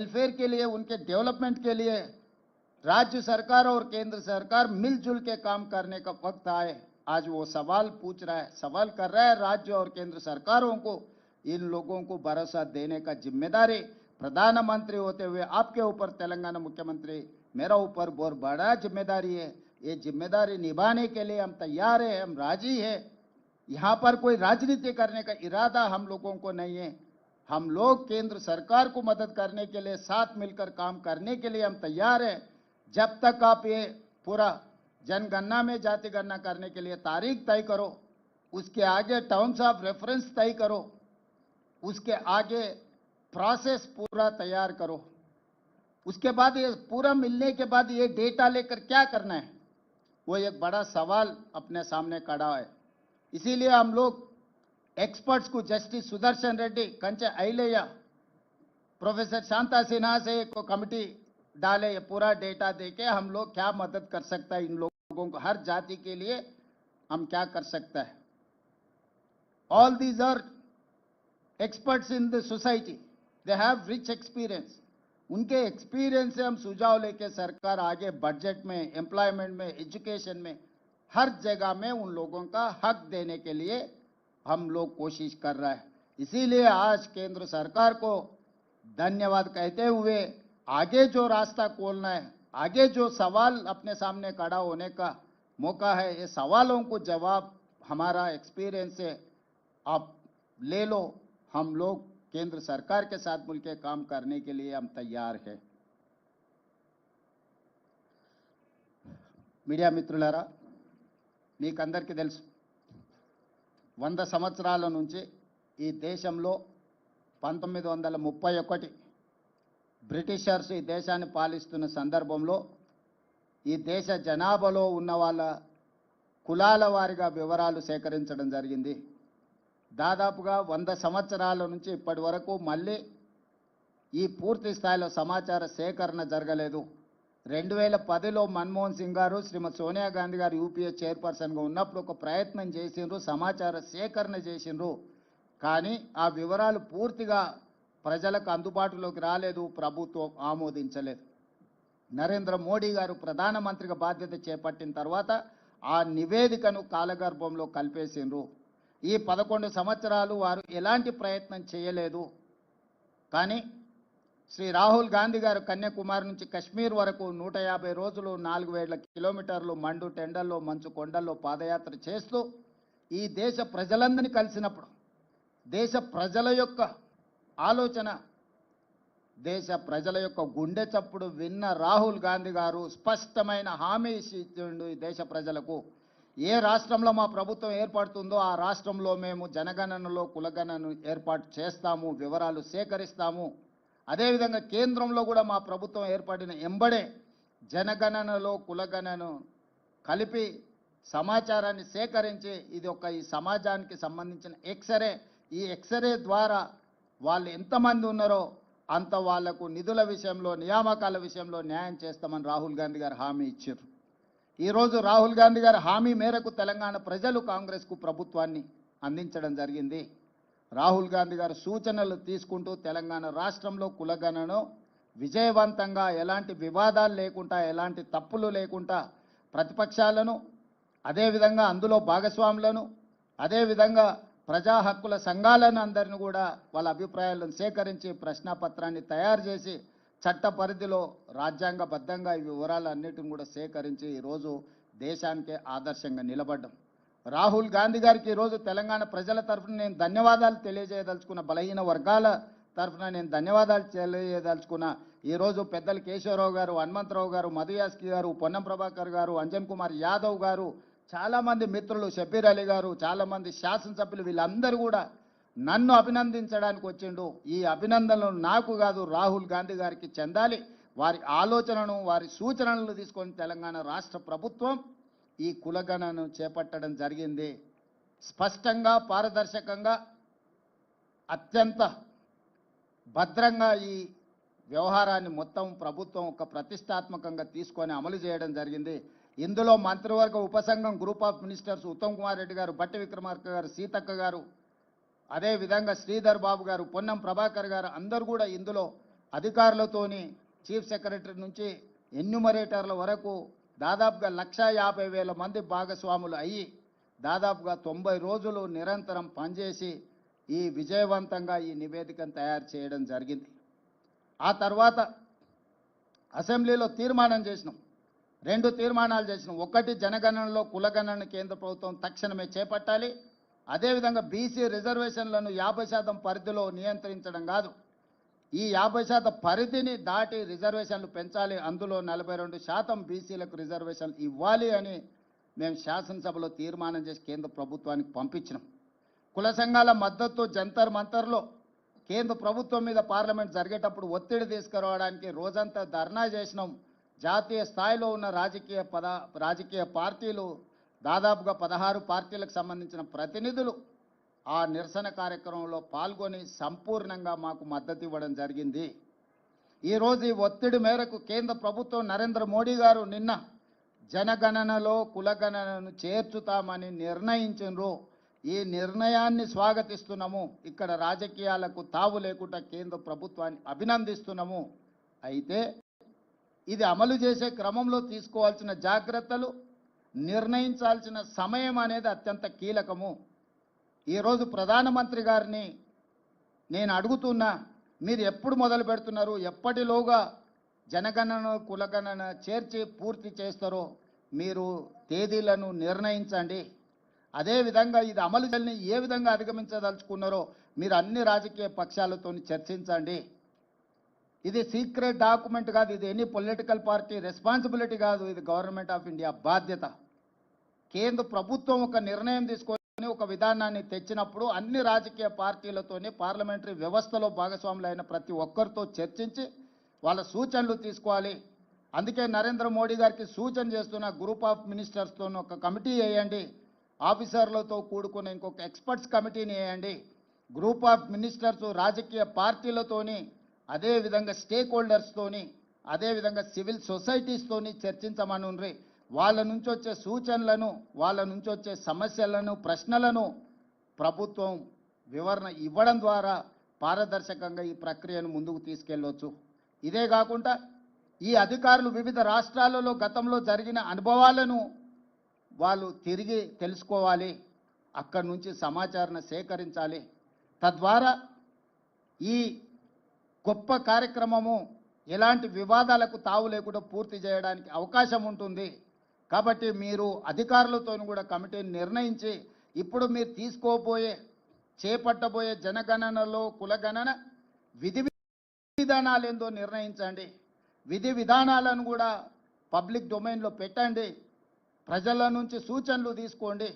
Welfare के लिए, उनके डेवलपमेंट के लिए, राज्य सरकार और केंद्र सरकार मिलजुल के काम करने का वक्त आए। आज वो सवाल पूछ रहा है, सवाल कर रहा है राज्य और केंद्र सरकारों को, इन लोगों को भरोसा देने का ज़िम्मेदारी प्रधानमंत्री होते हुए आपके ऊपर, तेलंगाना मुख्यमंत्री, मेरा ऊपर बहुत बड़ा ज़िम्मेदारी है। ये ज़िम्मेदारी निभाने के लिए हम तैयार है, हम राज़ी है। यहाँ पर कोई राजनीति करने का इरादा हम लोगों को नहीं है। हम लोग केंद्र सरकार को मदद करने के लिए, साथ मिलकर काम करने के लिए हम तैयार हैं। जब तक आप ये पूरा जनगणना में जाति गणना करने के लिए तारीख तय करो, उसके आगे टर्म्स ऑफ़ रेफरेंस तय करो, उसके आगे प्रोसेस पूरा तैयार करो। उसके बाद ये पूरा मिलने के बाद ये डेटा लेकर क्या करना है? वो एक बड़ा सवाल अपने सामने खड़ा है। इसीलिए हम लोग एक्सपर्ट्स को जस्टिस सुदर्शन रेड्डी, कंचे अहिलैया प्रोफेसर शांता सिन्हा से एक कमिटी डाले पूरा डेटा देके हम लोग क्या मदद कर सकता है इन लोगों को, हर जाति के लिए हम क्या कर सकता है? All these are experts in the society they have rich experience उनके एक्सपीरियंस से हम सुझाव लेके सरकार आगे बजट में एम्प्लॉयमेंट में एजुकेशन में, हर जगह में उन लोगों का हक देने के लिए हम लोग कोशिश कर रहा है इसीलिए आज केंद्र सरकार को धन्यवाद कहते हुए आगे जो रास्ता खोलना है आगे जो सवाल अपने सामने खड़ा होने का मौका है ये सवालों को जवाब हमारा एक्सपीरियंस से आप ले लो हम लोग केंद्र सरकार के साथ मिलकर काम करने के लिए हम तैयार हैं మీడియా మిత్రులారా మీకందరికీ తెలుసు వంద సంవత్సరాల నుంచి ఈ దేశంలో పంతొమ్మిది వందల ముప్పై ఒకటి బ్రిటిషర్స్ ఈ దేశాన్ని పాలిస్తున్న సందర్భంలో ఈ దేశ జనాభాలో ఉన్న వాళ్ళ కులాల వారిగా వివరాలు సేకరించడం జరిగింది. దాదాపుగా వంద సంవత్సరాల నుంచి ఇప్పటి వరకు మళ్ళీ ఈ పూర్తి స్థాయిలో సమాచార సేకరణ జరగలేదు. రెండు వేల పదిలో మన్మోహన్ సింగ్ గారు శ్రీమతి సోనియా గాంధీ గారు యూపీఏ చైర్పర్సన్గా ఉన్నప్పుడు ఒక ప్రయత్నం చేసిండ్రు సమాచార సేకరణ చేసిండ్రు. కానీ ఆ వివరాలు పూర్తిగా ప్రజలకు అందుబాటులోకి రాలేదు ప్రభుత్వం ఆమోదించలేదు. నరేంద్ర మోడీ గారు ప్రధానమంత్రిగా బాధ్యత చేపట్టిన తర్వాత ఆ నివేదికను కాలగర్భంలో కలిపేసిండ్రు. ఈ పదకొండు సంవత్సరాలు వారు ఎలాంటి ప్రయత్నం చేయలేదు. కానీ శ్రీ రాహుల్ గాంధీ గారు కన్యాకుమారి నుంచి కశ్మీర్ వరకు నూట యాభై రోజులు నాలుగు వేల కిలోమీటర్లు మండు టెండల్లో మంచు కొండల్లో పాదయాత్ర చేస్తూ ఈ దేశ ప్రజలందరినీ కలిసినప్పుడు దేశ ప్రజల యొక్క ఆలోచన దేశ ప్రజల యొక్క గుండె చప్పుడు విన్న రాహుల్ గాంధీ గారు స్పష్టమైన హామీ ఇచ్చిండు ఈ దేశ ప్రజలకు. ఏ రాష్ట్రంలో మా ప్రభుత్వం ఏర్పడుతుందో ఆ రాష్ట్రంలో మేము జనగణనలో కులగణను ఏర్పాటు చేస్తాము వివరాలు సేకరిస్తాము. అదేవిధంగా కేంద్రంలో కూడా మా ప్రభుత్వం ఏర్పడిన ఎంబడే జనగణనలో కులగణను కలిపి సమాచారాన్ని సేకరించి ఇది ఒక ఈ సమాజానికి సంబంధించిన ఎక్స్రే. ఈ ఎక్స్రే ద్వారా వాళ్ళు ఎంతమంది ఉన్నారో అంత వాళ్ళకు నిధుల విషయంలో నియామకాల విషయంలో న్యాయం చేస్తామని రాహుల్ గాంధీ గారు హామీ ఇచ్చారు. ఈరోజు రాహుల్ గాంధీ గారి హామీ మేరకు తెలంగాణ ప్రజలు కాంగ్రెస్కు ప్రభుత్వాన్ని అందించడం జరిగింది. రాహుల్ గాంధీ గారు సూచనలు తీసుకుంటూ తెలంగాణ రాష్ట్రంలో కులగణను విజయవంతంగా ఎలాంటి వివాదాలు లేకుండా ఎలాంటి తప్పులు లేకుండా ప్రతిపక్షాలను అదేవిధంగా అందులో భాగస్వాములను అదేవిధంగా ప్రజా హక్కుల సంఘాలను అందరిని కూడా వాళ్ళ అభిప్రాయాలను సేకరించి ప్రశ్నాపత్రాన్ని తయారు చేసి చట్ట పరిధిలో రాజ్యాంగబద్ధంగా ఈ వివరాలన్నిటిని కూడా సేకరించి ఈరోజు దేశానికే ఆదర్శంగా నిలబడ్డం. రాహుల్ గాంధీ గారికి ఈరోజు తెలంగాణ ప్రజల తరఫున నేను ధన్యవాదాలు తెలియజేయదలుచుకున్న బలహీన వర్గాల తరఫున నేను ధన్యవాదాలు తెలియజేయదలుచుకున్న ఈరోజు పెద్దలు కేశవరావు గారు హనుమంతరావు గారు మధుయాస్కి గారు పొన్నం ప్రభాకర్ గారు అంజన్ కుమార్ యాదవ్ గారు చాలామంది మిత్రులు షబీర్ అలీ గారు చాలామంది శాసనసభ్యులు వీళ్ళందరూ కూడా నన్ను అభినందించడానికి వచ్చిండు. ఈ అభినందనలు నాకు కాదు రాహుల్ గాంధీ గారికి చెందాలి. వారి ఆలోచనను వారి సూచనలను తీసుకొని తెలంగాణ రాష్ట్ర ప్రభుత్వం ఈ కులగణను చేపట్టడం జరిగింది. స్పష్టంగా పారదర్శకంగా అత్యంత భద్రంగా ఈ వ్యవహారాన్ని మొత్తం ప్రభుత్వం ఒక ప్రతిష్టాత్మకంగా తీసుకొని అమలు చేయడం జరిగింది. ఇందులో మంత్రివర్గ ఉపసంఘం group of ministers Uttam Kumar Reddy గారు బట్టి విక్రమార్క గారు సీతక్క గారు అదేవిధంగా శ్రీధర్ బాబు గారు పొన్నం ప్రభాకర్ గారు అందరూ కూడా ఇందులో అధికారులతోని చీఫ్ సెక్రటరీ నుంచి ఎన్యుమరేటర్ల వరకు దాదాపుగా లక్ష యాభై వేల మంది భాగస్వాములు అయ్యి దాదాపుగా తొంభై రోజులు నిరంతరం పనిచేసి ఈ విజయవంతంగా ఈ నివేదికను తయారు చేయడం జరిగింది. ఆ తర్వాత అసెంబ్లీలో తీర్మానం చేసినాం. రెండు తీర్మానాలు చేసినాం. ఒకటి జనగణనలో కులగణన కేంద్ర ప్రభుత్వం తక్షణమే చేపట్టాలి. అదేవిధంగా బీసీ రిజర్వేషన్లను యాభై శాతం పరిధిలో నియంత్రించడం కాదు. ఈ యాభై శాతం పరిధిని దాటి రిజర్వేషన్లు పెంచాలి. అందులో నలభై రెండు శాతం బీసీలకు రిజర్వేషన్లు ఇవ్వాలి అని మేము శాసనసభలో తీర్మానం చేసి కేంద్ర ప్రభుత్వానికి పంపించినాం. కుల సంఘాల మద్దతు జంతర్ మంతర్లో కేంద్ర ప్రభుత్వం మీద పార్లమెంట్ జరిగేటప్పుడు ఒత్తిడి తీసుకురావడానికి రోజంతా ధర్నా చేసినాం. జాతీయ స్థాయిలో ఉన్న రాజకీయ పద రాజకీయ పార్టీలు దాదాపుగా పదహారు పార్టీలకు సంబంధించిన ప్రతినిధులు ఆ నిరసన కార్యక్రమంలో పాల్గొని సంపూర్ణంగా మాకు మద్దతు ఇవ్వడం జరిగింది. ఈరోజు ఈ ఒత్తిడి మేరకు కేంద్ర ప్రభుత్వం నరేంద్ర మోడీ గారు నిన్న జనగణనలో కులగణనను చేర్చుతామని నిర్ణయించారు. ఈ నిర్ణయాన్ని స్వాగతిస్తున్నాము. ఇక్కడ రాజకీయాలకు తావు లేకుండా కేంద్ర ప్రభుత్వాన్ని అభినందిస్తున్నాము. అయితే ఇది అమలు చేసే క్రమంలో తీసుకోవాల్సిన జాగ్రత్తలు నిర్ణయించాల్సిన సమయం అనేది అత్యంత కీలకము. ఈరోజు ప్రధానమంత్రి గారిని నేను అడుగుతున్నా మీరు ఎప్పుడు మొదలు పెడుతున్నారు ఎప్పటిలోగా జనగణన కులగణన చేర్చి పూర్తి చేస్తారో మీరు తేదీలను నిర్ణయించండి. అదేవిధంగా ఇది అమలు చేయాలని ఏ విధంగా అధిగమించదలుచుకున్నారో మీరు అన్ని రాజకీయ పక్షాలతో చర్చించండి. ఇది సీక్రెట్ డాక్యుమెంట్ కాదు ఇది ఎనీ పొలిటికల్ పార్టీ రెస్పాన్సిబిలిటీ కాదు ఇది గవర్నమెంట్ ఆఫ్ ఇండియా బాధ్యత. కేంద్ర ప్రభుత్వం ఒక నిర్ణయం తీసుకొని ఒక విధానాన్ని తెచ్చినప్పుడు అన్ని రాజకీయ పార్టీలతోని పార్లమెంటరీ వ్యవస్థలో భాగస్వాములైన ప్రతి ఒక్కరితో చర్చించి వాళ్ళ సూచనలు తీసుకోవాలి. అందుకే నరేంద్ర మోడీ గారికి సూచన చేస్తున్న గ్రూప్ ఆఫ్ మినిస్టర్స్తో ఒక కమిటీ వేయండి. ఆఫీసర్లతో కూడుకున్న ఇంకొక ఎక్స్పర్ట్స్ కమిటీని వేయండి. గ్రూప్ ఆఫ్ మినిస్టర్స్ రాజకీయ పార్టీలతోని అదేవిధంగా స్టేక్ హోల్డర్స్తోని అదేవిధంగా సివిల్ సొసైటీస్తోని చర్చించమనుండ్రీ. వాళ్ళ నుంచి వచ్చే సూచనలను వాళ్ళ నుంచి వచ్చే సమస్యలను ప్రశ్నలను ప్రభుత్వం వివరణ ఇవ్వడం ద్వారా పారదర్శకంగా ఈ ప్రక్రియను ముందుకు తీసుకెళ్ళవచ్చు ఇదే కాకుండా ఈ అధికారులు వివిధ రాష్ట్రాలలో గతంలో జరిగిన అనుభవాలను వాళ్ళు తిరిగి తెలుసుకోవాలి అక్కడి నుంచి సమాచారాన్ని సేకరించాలి. తద్వారా ఈ గొప్ప కార్యక్రమము ఎలాంటి వివాదాలకు తావు లేకుండా పూర్తి చేయడానికి అవకాశం ఉంటుంది. కాబట్టి మీరు అధికారులతో కూడా కమిటీని నిర్ణయించి ఇప్పుడు మీరు తీసుకోబోయే చేపట్టబోయే జనగణనలో కులగణన విధి విధానాలు ఏందో నిర్ణయించండి. విధి విధానాలను కూడా పబ్లిక్ డొమైన్లో పెట్టండి. ప్రజల నుంచి సూచనలు తీసుకోండి.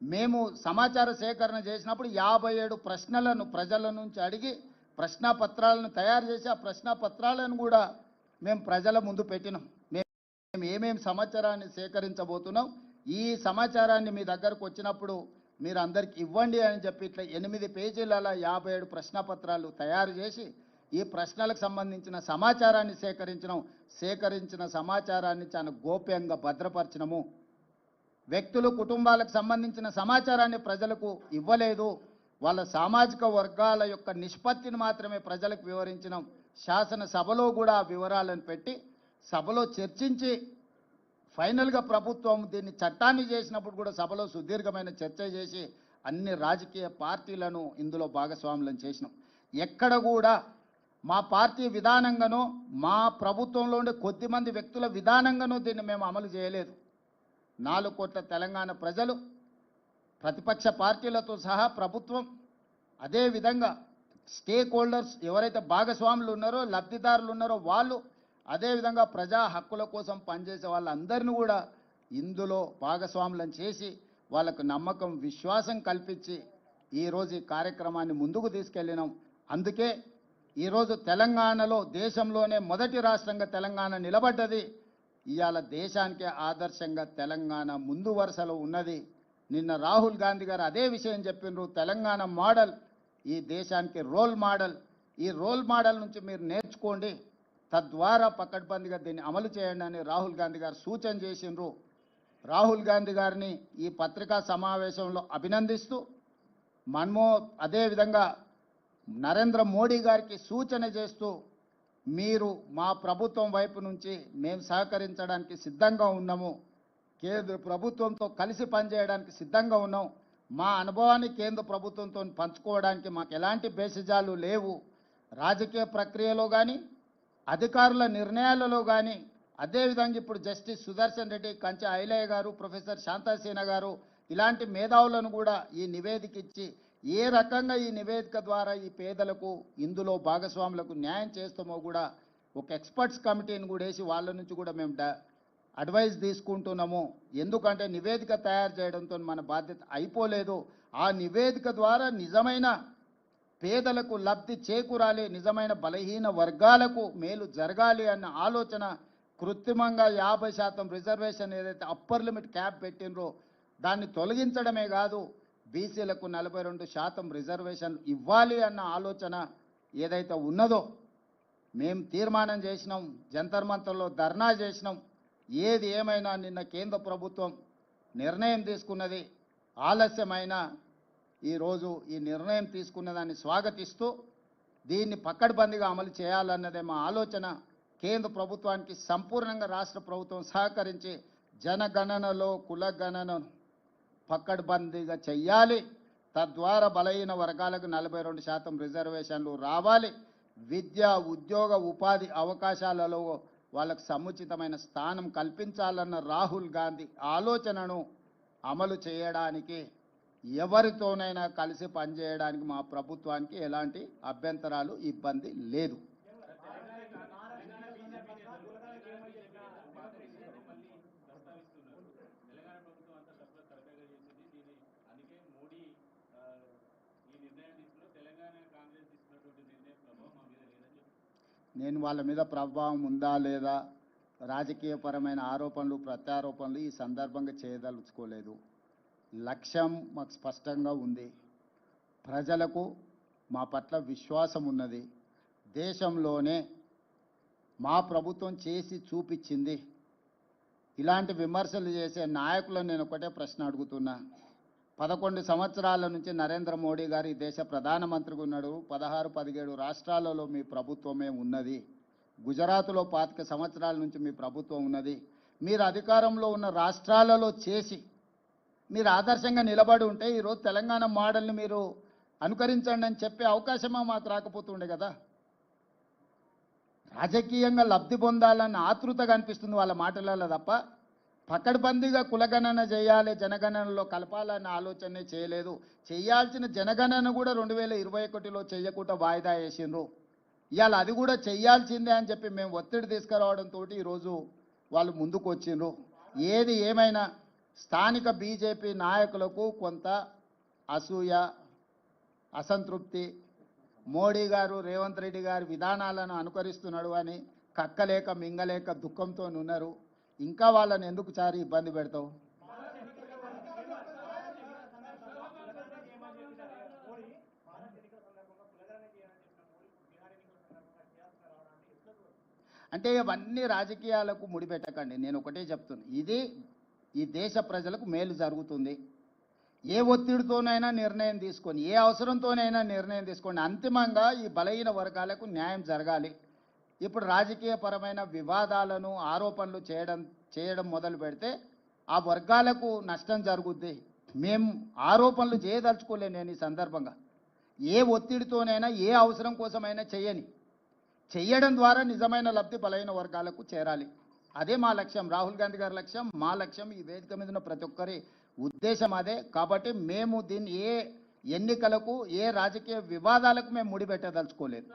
మేము సమాచార సేకరణ చేసినప్పుడు యాభై ఏడు ప్రశ్నలను ప్రజల నుంచి అడిగి ప్రశ్న పత్రాలను తయారు చేసి ఆ ప్రశ్న పత్రాలను కూడా మేము ప్రజల ముందు పెట్టినాం. మేము ఏమేమి సమాచారాన్ని సేకరించబోతున్నాం ఈ సమాచారాన్ని మీ దగ్గరకు వచ్చినప్పుడు మీరు అందరికి ఇవ్వండి అని చెప్పి ఇట్లా ఎనిమిది పేజీల యాభై ఏడు ప్రశ్నపత్రాలు తయారు చేసి ఈ ప్రశ్నలకు సంబంధించిన సమాచారాన్ని సేకరించడం సేకరించిన సమాచారాన్ని చాలా గోప్యంగా భద్రపరచడము వ్యక్తులు కుటుంబాలకు సంబంధించిన సమాచారాన్ని ప్రజలకు ఇవ్వలేదు. వాళ్ళ సామాజిక వర్గాల యొక్క నిష్పత్తిని మాత్రమే ప్రజలకు వివరించడం శాసనసభలో కూడా వివరాలను పెట్టి సభలో చర్చించి ఫైనల్గా ప్రభుత్వం దీన్ని చట్టాన్ని చేసినప్పుడు కూడా సభలో సుదీర్ఘమైన చర్చ చేసి అన్ని రాజకీయ పార్టీలను ఇందులో భాగస్వాములను చేసినాం. ఎక్కడ కూడా మా పార్టీ విధానంగానో మా ప్రభుత్వంలో ఉండే కొద్దిమంది వ్యక్తుల విధానంగానో దీన్ని మేము అమలు చేయలేదు. నాలుగు కోట్ల తెలంగాణ ప్రజలు ప్రతిపక్ష పార్టీలతో సహా ప్రభుత్వం అదేవిధంగా స్టేక్ హోల్డర్స్ ఎవరైతే భాగస్వాములు ఉన్నారో లబ్ధిదారులు ఉన్నారో వాళ్ళు అదేవిధంగా ప్రజా హక్కుల కోసం పనిచేసే వాళ్ళందరినీ కూడా ఇందులో భాగస్వాములను చేసి వాళ్ళకు నమ్మకం విశ్వాసం కల్పించి ఈరోజు ఈ కార్యక్రమాన్ని ముందుకు తీసుకెళ్ళినాం. అందుకే ఈరోజు తెలంగాణలో దేశంలోనే మొదటి రాష్ట్రంగా తెలంగాణ నిలబడ్డది. ఇవాళ దేశానికే ఆదర్శంగా తెలంగాణ ముందు వరుసలో ఉన్నది. నిన్న రాహుల్ గాంధీ గారు అదే విషయం చెప్పిండ్రు తెలంగాణ మోడల్ ఈ దేశానికి రోల్ మోడల్. ఈ రోల్ మోడల్ నుంచి మీరు నేర్చుకోండి. తద్వారా పకడ్బందీగా దీన్ని అమలు చేయండి అని రాహుల్ గాంధీ గారు సూచన చేసిండ్రు. రాహుల్ గాంధీ గారిని ఈ పత్రికా సమావేశంలో అభినందిస్తూ మన్మో అదేవిధంగా నరేంద్ర మోడీ గారికి సూచన చేస్తూ మీరు మా ప్రభుత్వం వైపు నుంచి మేము సహకరించడానికి సిద్ధంగా ఉన్నాము. కేంద్ర ప్రభుత్వంతో కలిసి పనిచేయడానికి సిద్ధంగా ఉన్నాం. మా అనుభవాన్ని కేంద్ర ప్రభుత్వంతో పంచుకోవడానికి మాకు ఎలాంటి బేసిజాలు లేవు. రాజకీయ ప్రక్రియలో కానీ అధికారుల నిర్ణయాలలో కానీ అదేవిధంగా ఇప్పుడు జస్టిస్ సుదర్శన్ రెడ్డి కంచె ఐలయ్య గారు ప్రొఫెసర్ శాంతాసేన గారు ఇలాంటి మేధావులను కూడా ఈ నివేదిక ఇచ్చి ఏ రకంగా ఈ నివేదిక ద్వారా ఈ పేదలకు ఇందులో భాగస్వాములకు న్యాయం చేస్తామో కూడా ఒక ఎక్స్పర్ట్స్ కమిటీని కూడా వేసి వాళ్ళ నుంచి కూడా మేము డ- అడ్వైస్ తీసుకుంటున్నాము. ఎందుకంటే నివేదిక తయారు చేయడంతో మన బాధ్యత అయిపోలేదు. ఆ నివేదిక ద్వారా నిజమైన పేదలకు లబ్ధి చేకూరాలి నిజమైన బలహీన వర్గాలకు మేలు జరగాలి అన్న ఆలోచన కృత్రిమంగా యాభై శాతం రిజర్వేషన్ ఏదైతే అప్పర్ లిమిట్ క్యాప్ పెట్టినరో దాన్ని తొలగించడమే కాదు బీసీలకు నలభై రెండు శాతం రిజర్వేషన్ ఇవ్వాలి అన్న ఆలోచన ఏదైతే ఉన్నదో మేము తీర్మానం చేసినాం జంతర్ మంతర్లో ధర్నా చేసినాం ఏది ఏమైనా నిన్న కేంద్ర ప్రభుత్వం నిర్ణయం తీసుకున్నది ఆలస్యమైన ఈరోజు ఈ నిర్ణయం తీసుకున్న దాన్ని స్వాగతిస్తూ దీన్ని పక్కడబందిగా అమలు చేయాలన్నదే మా ఆలోచన. కేంద్ర ప్రభుత్వానికి సంపూర్ణంగా రాష్ట్ర ప్రభుత్వం సహకరించి జనగణనలో కులగణన పక్కడబందీగా చెయ్యాలి. తద్వారా బలహీన వర్గాలకు నలభై రెండు శాతం రిజర్వేషన్లు రావాలి. విద్య ఉద్యోగ ఉపాధి అవకాశాలలో వాళ్ళకు సముచితమైన స్థానం కల్పించాలన్న రాహుల్ గాంధీ ఆలోచనను అమలు చేయడానికి ఎవరితోనైనా కలిసి పనిచేయడానికి మా ప్రభుత్వానికి ఎలాంటి అభ్యంతరాలు ఇబ్బంది లేదు. నేను వాళ్ళ మీద ప్రభావం ఉందా లేదా రాజకీయపరమైన ఆరోపణలు ప్రత్యారోపణలు ఈ సందర్భంగా చేయదలుచుకోలేదు. లక్ష్యం మాకు స్పష్టంగా ఉంది. ప్రజలకు మా పట్ల విశ్వాసం ఉన్నది. దేశంలోనే మా ప్రభుత్వం చేసి చూపించింది. ఇలాంటి విమర్శలు చేసే నాయకులను నేను ఒకటే ప్రశ్న అడుగుతున్నా. పదకొండు సంవత్సరాల నుంచి నరేంద్ర మోడీ గారు ఈ దేశ ప్రధానమంత్రిగా ఉన్నాడు. పదహారు పదిహేడు రాష్ట్రాలలో మీ ప్రభుత్వమే ఉన్నది. గుజరాత్లో పాతిక సంవత్సరాల నుంచి మీ ప్రభుత్వం ఉన్నది. మీరు అధికారంలో ఉన్న రాష్ట్రాలలో చేసి మీరు ఆదర్శంగా నిలబడి ఉంటే ఈరోజు తెలంగాణ మోడల్ని మీరు అనుకరించండి అని చెప్పే అవకాశమా మాకు రాకపోతుండే కదా? రాజకీయంగా లబ్ధి పొందాలన్న ఆతృత కనిపిస్తుంది వాళ్ళ మాటలలో తప్ప పకడ్బందీగా కులగణన చేయాలి జనగణనలో కలపాలన్న ఆలోచనే చేయలేదు. చేయాల్సిన జనగణన కూడా రెండు వేల ఇరవై ఒకటిలో చేయకుండా వాయిదా వేసిండ్రు. ఇవాళ అది కూడా చేయాల్సిందే అని చెప్పి మేము ఒత్తిడి తీసుకురావడంతో ఈరోజు వాళ్ళు ముందుకు వచ్చిండ్రు ఏది ఏమైనా స్థానిక బీజేపీ నాయకులకు కొంత అసూయ అసంతృప్తి. మోడీ గారు రేవంత్ రెడ్డి గారి విధానాలను అనుకరిస్తున్నాడు అని కక్కలేక మింగలేక దుఃఖంతో ఉన్నారు ఇంకా వాళ్ళని ఎందుకు చారి ఇబ్బంది పెడతావు? అంటే ఇవన్నీ రాజకీయాలకు ముడిపెట్టకండి. నేను ఒకటే చెప్తున్నాను ఇది ఈ దేశ ప్రజలకు మేలు జరుగుతుంది. ఏ ఒత్తిడితోనైనా నిర్ణయం తీసుకొని ఏ అవసరంతోనైనా నిర్ణయం తీసుకోండి. అంతిమంగా ఈ బలహీన వర్గాలకు న్యాయం జరగాలి. ఇప్పుడు రాజకీయపరమైన వివాదాలను ఆరోపణలు చేయడం చేయడం మొదలు పెడితే ఆ వర్గాలకు నష్టం జరుగుద్ది. మేము ఆరోపణలు చేయదలుచుకోలే నేను ఈ సందర్భంగా. ఏ ఒత్తిడితోనైనా ఏ అవసరం కోసమైనా చేయని చేయడం ద్వారా నిజమైన లబ్ధి బలైన వర్గాలకు చేరాలి. అదే మా లక్ష్యం. రాహుల్ గాంధీ గారి లక్ష్యం మా లక్ష్యం ఈ వేదిక మీద ఉన్న ప్రతి ఒక్కరి ఉద్దేశం అదే. కాబట్టి మేము దీన్ని ఏ ఎన్నికలకు ఏ రాజకీయ వివాదాలకు మేము ముడిపెట్టదలుచుకోలేదు.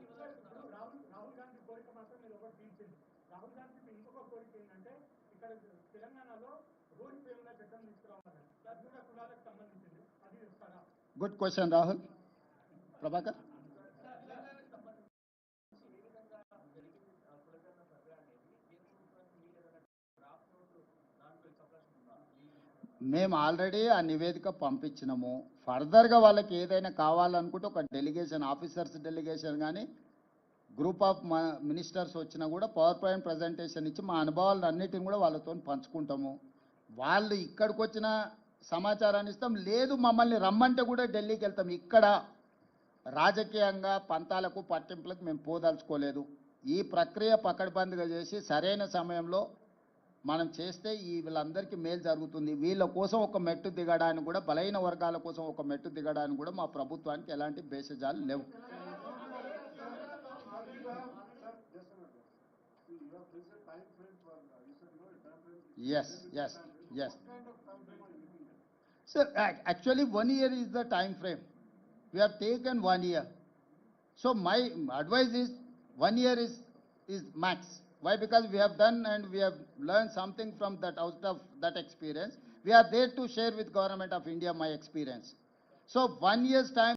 రాహుల్ గాంధీ కోరిక మాత్రం మీరు ఒకటి తీర్చింది రాహుల్ గాంధీ ఇంకొక కోరిక ఏంటంటే ఇక్కడ తెలంగాణలో రోడ్డు పేరున చట్టం తీసుకురావాలని అది కూడా కులాలకు సంబంధించింది అది ఇస్తారా గుడ్ క్వశ్చన్ రాహుల్ ప్రభాకర్ మేము ఆల్రెడీ ఆ నివేదిక పంపించినాము. ఫర్దర్గా వాళ్ళకి ఏదైనా కావాలనుకుంటే ఒక డెలిగేషన్ ఆఫీసర్స్ డెలిగేషన్ కానీ గ్రూప్ ఆఫ్ మినిస్టర్స్ వచ్చినా కూడా పవర్ పాయింట్ ప్రజెంటేషన్ ఇచ్చి మా అనుభవాలను అన్నిటిని కూడా వాళ్ళతో పంచుకుంటాము. వాళ్ళు ఇక్కడికి వచ్చిన సమాచారాన్ని ఇస్తాం. లేదు మమ్మల్ని రమ్మంటే కూడా ఢిల్లీకి వెళ్తాం. ఇక్కడ రాజకీయంగా పంతాలకు పట్టింపులకు మేము పోదలుచుకోలేదు. ఈ ప్రక్రియ పకడ్బందీగా చేసి సరైన సమయంలో మనం చేస్తే ఈ వీళ్ళందరికీ మేలు జరుగుతుంది వీళ్ళ కోసం ఒక మెట్టు దిగడానికి కూడా బలైన వర్గాల కోసం ఒక మెట్టు దిగడానికి కూడా మా ప్రభుత్వానికి ఎలాంటి భేషజాలు లేవు Yes, yes, yes. Sir, ac- actually, one year is the time frame. We have taken one year. So my advice is, one year is, is max. Why? Because we have done and we have learned something from that, out of that experience. We are there to share with government of India my experience. So one year's time